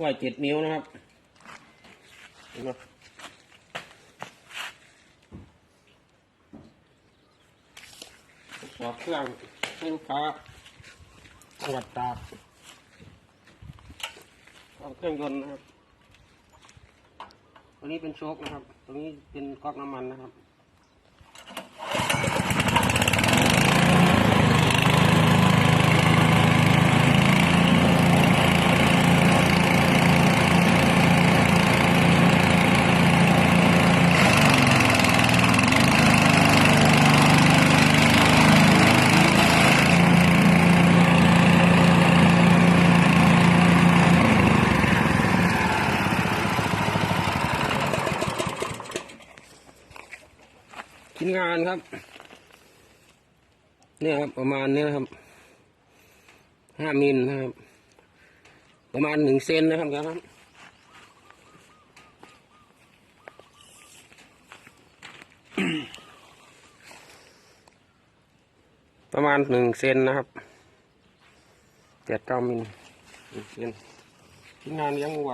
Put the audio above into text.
สวยเจ็ดนิ้วนะครับเห็นไหมทดอบเครื่องให้ลูกค้าจังหวัดตากเอเครื่องยนต์นะครับ ตัวนี้เป็นโชคนะครับ ตัวนี้เป็นก๊อกน้ำมันนะครับ ชิ้นงานครับ เนี่ยครับ ประมาณนี้นะครับห้ามิลนะครับ ประมาณหนึ่งเซนนะครับครับประมาณหนึ่งเซนนะครับแปดเก้ามิลหนึ่งเซนชิ้นงานเลี้ยงวัว